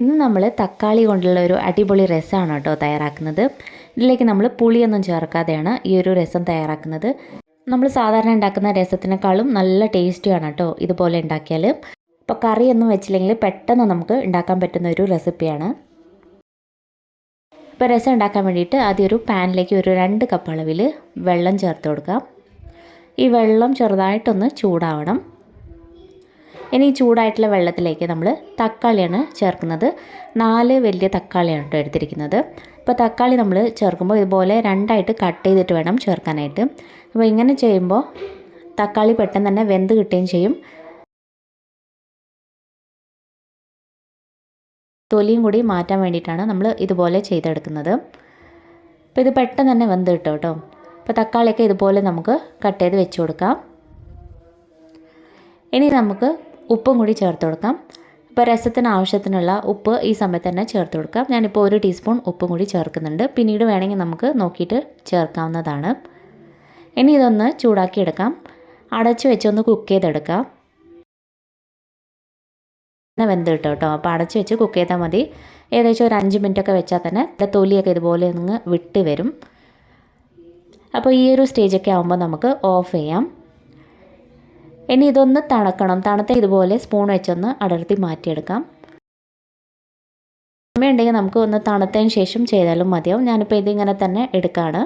ഇന്ന് നമ്മൾ തക്കാളി കൊണ്ടുള്ള ഒരു അടിപൊളി രസമാണ് കേട്ടോ തയ്യാറാക്കുന്നത്. ഇതിലേക്ക് നമ്മൾ പുളിയൊന്നും ചേർക്കാതെയാണ് ഈ ഒരു രസം തയ്യാറാക്കുന്നത്. നമ്മൾ സാധാരണ ഉണ്ടാക്കുന്ന രസത്തിനേക്കാളും നല്ല ടേസ്റ്റിയാണ് കേട്ടോ ഇതുപോലെ ഉണ്ടാക്കിയാൽ ഇപ്പോൾ കറിയൊന്നും വെച്ചില്ലെങ്കിൽ പെട്ടെന്ന് നമുക്ക് ഉണ്ടാക്കാൻ പറ്റുന്ന ഒരു റെസിപ്പിയാണ്. ഇപ്പോൾ രസം ഉണ്ടാക്കാൻ വേണ്ടിയിട്ട് ആദ്യം ഒരു പാനിലേക്ക് ഒരു രണ്ട് കപ്പ് അളവിൽ വെള്ളം ചേർത്ത് കൊടുക്കാം. ഈ വെള്ളം ചെറുതായിട്ടൊന്ന് ചൂടാവണം. ഇനി ചൂടായിട്ടുള്ള വെള്ളത്തിലേക്ക് നമ്മൾ തക്കാളിയാണ് ചേർക്കുന്നത്. നാല് വലിയ തക്കാളിയാണ് കേട്ടോ എടുത്തിരിക്കുന്നത്. അപ്പോൾ തക്കാളി നമ്മൾ ചേർക്കുമ്പോൾ ഇതുപോലെ രണ്ടായിട്ട് കട്ട് ചെയ്തിട്ട് വേണം ചേർക്കാനായിട്ട്. അപ്പോൾ ഇങ്ങനെ ചെയ്യുമ്പോൾ തക്കാളി പെട്ടെന്ന് തന്നെ വെന്ത് കിട്ടുകയും ചെയ്യും. തൊലിയും കൂടി മാറ്റാൻ വേണ്ടിയിട്ടാണ് നമ്മൾ ഇതുപോലെ ചെയ്തെടുക്കുന്നത്. അപ്പോൾ ഇത് പെട്ടെന്ന് തന്നെ വെന്ത് കിട്ടും കേട്ടോ. അപ്പോൾ തക്കാളിയൊക്കെ ഇതുപോലെ നമുക്ക് കട്ട് ചെയ്ത് വെച്ച് കൊടുക്കാം. ഇനി നമുക്ക് ഉപ്പും കൂടി ചേർത്ത് കൊടുക്കാം. ഇപ്പോൾ രസത്തിന് ആവശ്യത്തിനുള്ള ഉപ്പ് ഈ സമയത്ത് തന്നെ ചേർത്ത് കൊടുക്കാം. ഞാനിപ്പോൾ ഒരു ടീസ്പൂൺ ഉപ്പും കൂടി ചേർക്കുന്നുണ്ട്. പിന്നീട് വേണമെങ്കിൽ നമുക്ക് നോക്കിയിട്ട് ചേർക്കാവുന്നതാണ്. ഇനി ഇതൊന്ന് ചൂടാക്കിയെടുക്കാം. അടച്ച് വെച്ചൊന്ന് കുക്ക് ചെയ്തെടുക്കാം. വെന്ത് കിട്ടും കേട്ടോ അപ്പോൾ അടച്ച് വെച്ച് കുക്ക് ചെയ്താൽ മതി. ഏകദേശം ഒരു അഞ്ച് മിനിറ്റൊക്കെ വെച്ചാൽ തന്നെ തൊലിയൊക്കെ ഇതുപോലെ ഒന്ന് വിട്ട് വരും. അപ്പോൾ ഈ ഒരു സ്റ്റേജൊക്കെ ആകുമ്പോൾ നമുക്ക് ഓഫ് ചെയ്യാം. ഇനി ഇതൊന്ന് തണക്കണം. തണുത്ത ഇതുപോലെ സ്പൂൺ വെച്ചൊന്ന് അടർത്തി മാറ്റിയെടുക്കാം. സമയമുണ്ടെങ്കിൽ നമുക്ക് ഒന്ന് തണുത്തതിന് ശേഷം ചെയ്താലും മതിയാവും. ഞാനിപ്പോൾ ഇതിങ്ങനെ തന്നെ എടുക്കുകയാണ്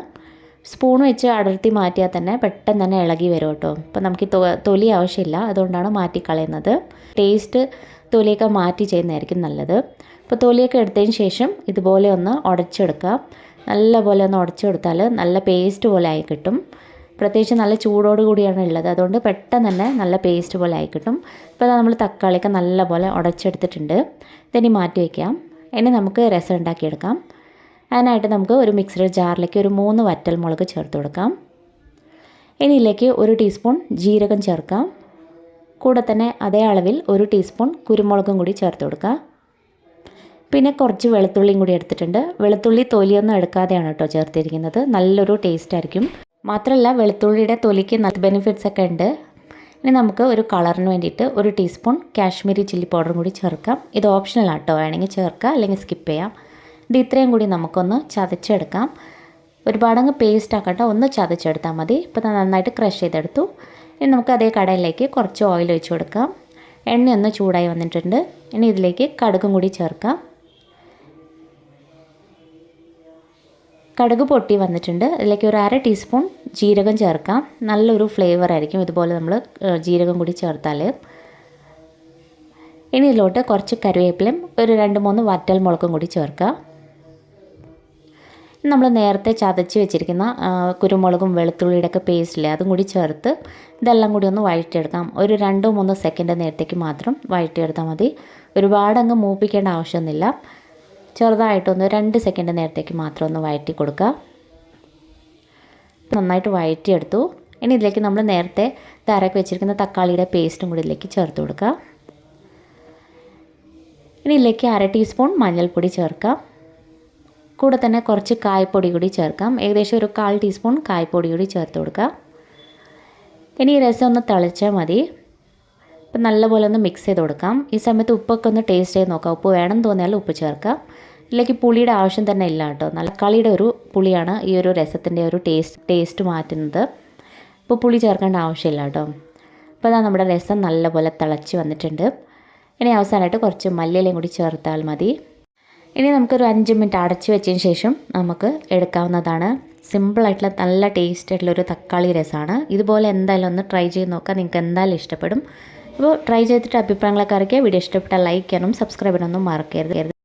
സ്പൂൺ വെച്ച് അടർത്തി മാറ്റിയാൽ തന്നെ പെട്ടെന്ന് തന്നെ ഇളകി വരും കേട്ടോ. അപ്പോൾ നമുക്ക് തൊലി ആവശ്യമില്ല. അതുകൊണ്ടാണ് മാറ്റിക്കളയുന്നത്. ടേസ്റ്റ് തൊലിയൊക്കെ മാറ്റി ചെയ്യുന്നതായിരിക്കും നല്ലത്. അപ്പോൾ തൊലിയൊക്കെ എടുത്തതിന് ശേഷം ഇതുപോലെ ഒന്ന് ഉടച്ചെടുക്കുക നല്ല പോലെ ഒന്ന് ഉടച്ചെടുത്താൽ നല്ല പേസ്റ്റ് പോലെ ആയി കിട്ടും. പ്രത്യേകിച്ച് നല്ല ചൂടോട് കൂടിയാണ് ഉള്ളത്. അതുകൊണ്ട് പെട്ടെന്ന് തന്നെ നല്ല പേസ്റ്റ് പോലെ ആയി കിട്ടും. ഇപ്പോൾ നമ്മൾ തക്കാളിയൊക്കെ നല്ലപോലെ ഉടച്ചെടുത്തിട്ടുണ്ട് ഇതിനി മാറ്റി വയ്ക്കാം ഇനി നമുക്ക് രസം ഉണ്ടാക്കിയെടുക്കാം. അതിനായിട്ട് നമുക്ക് ഒരു മിക്സഡ് ജാറിലേക്ക് ഒരു മൂന്ന് വറ്റൽ മുളക് ചേർത്ത് കൊടുക്കാം. ഇനി ഇതിലേക്ക് ഒരു ടീസ്പൂൺ ജീരകം ചേർക്കാം. കൂടെ തന്നെ അതേ അളവിൽ ഒരു ടീസ്പൂൺ കുരുമുളകും കൂടി ചേർത്ത് കൊടുക്കാം പിന്നെ കുറച്ച് വെളുത്തുള്ളിയും കൂടി എടുത്തിട്ടുണ്ട്. വെളുത്തുള്ളി തൊലിയൊന്നും എടുക്കാതെയാണ് കേട്ടോ ചേർത്തിരിക്കുന്നത്. നല്ലൊരു ടേസ്റ്റ് ആയിരിക്കും. മാത്രമല്ല വെളുത്തുള്ളിയുടെ തൊലിക്ക് നല്ല ബെനിഫിറ്റ്സ് ഒക്കെ ഉണ്ട്. ഇനി നമുക്ക് ഒരു കളറിന് വേണ്ടിയിട്ട് ഒരു ടീസ്പൂൺ കാശ്മീരി ചില്ലി പൗഡറും കൂടി ചേർക്കാം. ഇത് ഓപ്ഷണൽ ആട്ടോ വേണമെങ്കിൽ ചേർക്കാം അല്ലെങ്കിൽ സ്കിപ്പ് ചെയ്യാം. ഇത് ഇത്രയും കൂടി നമുക്കൊന്ന് ചതച്ചെടുക്കാം. ഒരുപാടങ്ങ് പേസ്റ്റ് ആക്കട്ടെ ഒന്ന് ചതച്ചെടുത്താൽ മതി. ഇപ്പോൾ നന്നായിട്ട് ക്രഷ് ചെയ്തെടുത്തു. ഇനി നമുക്ക് അതേ കടയിലേക്ക് കുറച്ച് ഓയിൽ ഒഴിച്ച് കൊടുക്കാം. എണ്ണ ഒന്ന് ചൂടായി വന്നിട്ടുണ്ട്. ഇനി ഇതിലേക്ക് കടുകും കൂടി ചേർക്കാം. കടുക് പൊട്ടി വന്നിട്ടുണ്ട്. അതിലേക്ക് ഒരു അര ടീസ്പൂൺ ജീരകം ചേർക്കാം. നല്ലൊരു ഫ്ലേവർ ആയിരിക്കും ഇതുപോലെ നമ്മൾ ജീരകം കൂടി ചേർത്താൽ ഇനി ഇതിലോട്ട് കുറച്ച് കറിവേപ്പിലയും ഒരു രണ്ട് മൂന്ന് വറ്റൽ മുളകും കൂടി ചേർക്കുക നമ്മൾ നേരത്തെ ചതച്ച് വെച്ചിരിക്കുന്ന കുരുമുളകും വെളുത്തുള്ളിയുടെ ഒക്കെ പേസ്റ്റില്ലേ അതും കൂടി ചേർത്ത് ഇതെല്ലാം കൂടി ഒന്ന് വഴറ്റിയെടുക്കാം. ഒരു രണ്ടോ മൂന്നോ സെക്കൻഡ് നേരത്തേക്ക് മാത്രം വഴറ്റിയെടുത്താൽ മതി. ഒരുപാട് അങ്ങ് മൂപ്പിക്കേണ്ട ആവശ്യമൊന്നുമില്ല. ചെറുതായിട്ടൊന്ന് രണ്ട് സെക്കൻഡ് നേരത്തേക്ക് മാത്രം ഒന്ന് വഴറ്റി കൊടുക്കുക. നന്നായിട്ട് വഴറ്റിയെടുത്തു ഇനി ഇതിലേക്ക് നമ്മൾ നേരത്തെ തരക്ക് വെച്ചിരിക്കുന്ന തക്കാളിയുടെ പേസ്റ്റും കൂടി ഇതിലേക്ക് ചേർത്ത് കൊടുക്കുക. ഇനി ഇതിലേക്ക് അര ടീസ്പൂൺ മഞ്ഞൾപ്പൊടി ചേർക്കാം. കൂടെ തന്നെ കുറച്ച് കായ്പൊടി കൂടി ചേർക്കാം. ഏകദേശം ഒരു കാൽ ടീസ്പൂൺ കായ്പൊടി കൂടി ചേർത്ത് കൊടുക്കുക. ഇനി രസം ഒന്ന് തിളച്ചാൽ മതി. അപ്പം നല്ലപോലെ ഒന്ന് മിക്സ് ചെയ്ത് കൊടുക്കാം. ഈ സമയത്ത് ഉപ്പൊക്കെ ഒന്ന് ടേസ്റ്റ് ചെയ്ത് നോക്കാം. ഉപ്പ് വേണം തോന്നിയാൽ ഉപ്പ് ചേർക്കാം. ഇതിലേക്ക് പുളിയുടെ ആവശ്യം തന്നെ ഇല്ല കേട്ടോ. നല്ല കളിയുടെ ഒരു പുളിയാണ് ഈ ഒരു രസത്തിന്റെ ഒരു ടേസ്റ്റ് ടേസ്റ്റ് മാറ്റുന്നത്. ഇപ്പോൾ പുളി ചേർക്കേണ്ട ആവശ്യമില്ല കേട്ടോ. അപ്പോൾ അതാ നമ്മുടെ രസം നല്ലപോലെ തിളച്ച് വന്നിട്ടുണ്ട്. ഇനി അവസാനമായിട്ട് കുറച്ച് മല്ലിയിലയും കൂടി ചേർത്താൽ മതി. ഇനി നമുക്കൊരു അഞ്ച് മിനിറ്റ് അടച്ച് വെച്ചതിന് ശേഷം നമുക്ക് എടുക്കാവുന്നതാണ്. സിമ്പിളായിട്ടുള്ള നല്ല ടേസ്റ്റ് ആയിട്ടുള്ളൊരു തക്കാളി രസമാണ്. ഇതുപോലെ എന്തായാലും ഒന്ന് ട്രൈ ചെയ്ത് നോക്കാം. നിങ്ങൾക്ക് എന്തായാലും ഇഷ്ടപ്പെടും. അപ്പോൾ ട്രൈ ചെയ്തിട്ട് അഭിപ്രായങ്ങളൊക്കെ അറിയിക്കുക. വീഡിയോ ഇഷ്ടപ്പെട്ടാൽ ലൈക്ക് ചെയ്യണം സബ്സ്ക്രൈബ് ചെയ്യാനൊന്നും മറക്കരുത്.